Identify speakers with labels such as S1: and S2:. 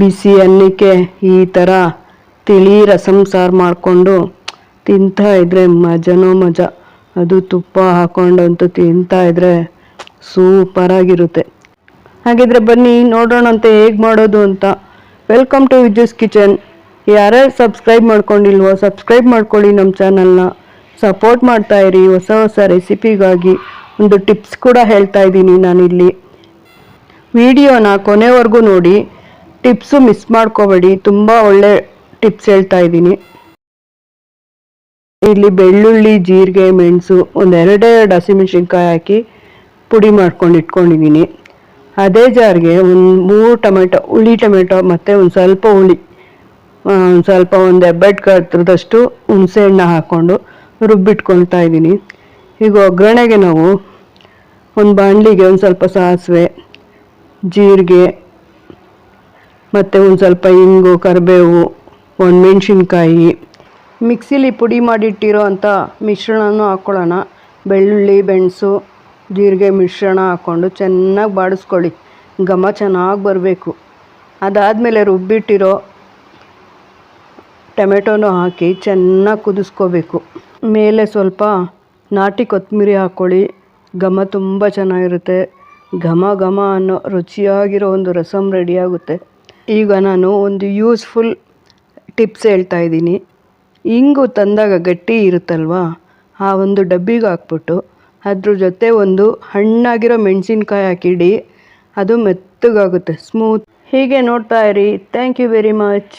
S1: ಬಿಸಿ ಅನ್ನಕ್ಕೆ ಈ ಥರ ತಿಳಿ ರಸಂ ಸಾರು ಮಾಡಿಕೊಂಡು ತಿಂತಾ ಇದ್ರೆ ಮಜನೋ ಮಜ. ಅದು ತುಪ್ಪ ಹಾಕೊಂಡಂತೂ ತಿಂತಾ ಇದ್ರೆ ಸೂಪರಾಗಿರುತ್ತೆ ಹಾಗಿದ್ರೆ ಬನ್ನಿ, ನೋಡೋಣ ಅಂತ ಹೇಗೆ ಮಾಡೋದು ಅಂತ. ವೆಲ್ಕಮ್ ಟು ವಿಜಸ್ ಕಿಚನ್ ಯಾರ್ಯಾರು ಸಬ್ಸ್ಕ್ರೈಬ್ ಮಾಡ್ಕೊಂಡಿಲ್ವೋ ಸಬ್ಸ್ಕ್ರೈಬ್ ಮಾಡ್ಕೊಳ್ಳಿ ನಮ್ಮ ಚಾನಲ್ನ ಸಪೋರ್ಟ್ ಮಾಡ್ತಾ ಇರಿ, ಹೊಸ ಹೊಸ ರೆಸಿಪಿಗಾಗಿ ಒಂದು ಟಿಪ್ಸ್ ಕೂಡ ಹೇಳ್ತಾ ಇದ್ದೀನಿ ನಾನಿಲ್ಲಿ. ವಿಡಿಯೋನ ಕೊನೆವರೆಗೂ ನೋಡಿ. ಟಿಪ್ಸು ಮಿಸ್ ಮಾಡ್ಕೋಬೇಡಿ. ತುಂಬ ಒಳ್ಳೆ ಟಿಪ್ಸ್ ಹೇಳ್ತಾ ಇದ್ದೀನಿ. ಇಲ್ಲಿ ಬೆಳ್ಳುಳ್ಳಿ, ಜೀರಿಗೆ, ಮೆಣಸು ಒಂದೆರಡೆರಡು ಹಸಿಮೆಣಸಿನ್ಕಾಯಿ ಹಾಕಿ ಪುಡಿ ಮಾಡ್ಕೊಂಡು ಇಟ್ಕೊಂಡಿದ್ದೀನಿ. ಅದೇ ಜಾರಿಗೆ ಒಂದು ಮೂರು ಟೊಮೆಟೊ, ಹುಳಿ ಟೊಮೆಟೊ ಮತ್ತು ಒಂದು ಸ್ವಲ್ಪ ಹುಳಿ ಒಂದು ಸ್ವಲ್ಪ ಒಂದು ಹೆಬ್ಬೆಟ್ ಕತ್ರದಷ್ಟು ಹುಣಸೆ ಹಣ್ಣು ಹಾಕ್ಕೊಂಡು ರುಬ್ಬಿಟ್ಕೊಳ್ತಾ ಇದ್ದೀನಿ. ಈಗ ಒಗ್ಗರಣೆಗೆ ನಾವು ಒಂದು ಬಾಣಲಿಗೆ ಒಂದು ಸ್ವಲ್ಪ ಸಾಸಿವೆ, ಜೀರಿಗೆ ಮತ್ತು ಒಂದು ಸ್ವಲ್ಪ ಇಂಗು, ಕರಿಬೇವು, ಒಂದು ಮೆಣಸಿನ್ಕಾಯಿ. ಮಿಕ್ಸಿಲಿ ಪುಡಿ ಮಾಡಿಟ್ಟಿರೋ ಅಂಥ ಮಿಶ್ರಣನೂ ಹಾಕ್ಕೊಳ್ಳೋಣ ಬೆಳ್ಳುಳ್ಳಿ ಮೆಣಸು ಜೀರಿಗೆ ಮಿಶ್ರಣ ಹಾಕ್ಕೊಂಡು ಚೆನ್ನಾಗಿ ಬಾಡಿಸ್ಕೊಳ್ಳಿ. ಘಮ ಚೆನ್ನಾಗಿ ಬರಬೇಕು. ಅದಾದಮೇಲೆ ರುಬ್ಬಿಟ್ಟಿರೋ ಟೊಮೆಟೊನೂ ಹಾಕಿ ಚೆನ್ನಾಗಿ ಕುದಿಸ್ಕೋಬೇಕು. ಮೇಲೆ ಸ್ವಲ್ಪ ನಾಟಿ ಕೊತ್ತಂಬರಿ ಹಾಕ್ಕೊಳ್ಳಿ ಘಮ ತುಂಬ ಚೆನ್ನಾಗಿರುತ್ತೆ. ಘಮ ಘಮ ಅನ್ನೋ ರುಚಿಯಾಗಿರೋ ಒಂದು ರಸಮ್ ರೆಡಿಯಾಗುತ್ತೆ ಈಗ ನಾನು ಒಂದು ಯೂಸ್ಫುಲ್ ಟಿಪ್ಸ್ ಹೇಳ್ತಾ ಇದ್ದೀನಿ. ಇಂಗು ತಂದಾಗ ಗಟ್ಟಿ ಇರುತ್ತಲ್ವಾ? ಆ ಒಂದು ಡಬ್ಬಿಗೆ ಹಾಕ್ಬಿಟ್ಟು ಅದ್ರ ಜೊತೆ ಒಂದು ಹಣ್ಣಾಗಿರೋ ಮೆಣಸಿನ್ಕಾಯಿ ಹಾಕಿಡಿ. ಅದು ಮೆತ್ತಗಾಗುತ್ತೆ ಸ್ಮೂತ್ ಹೀಗೆ ನೋಡ್ತಾ ಇರಿ. Thank you very much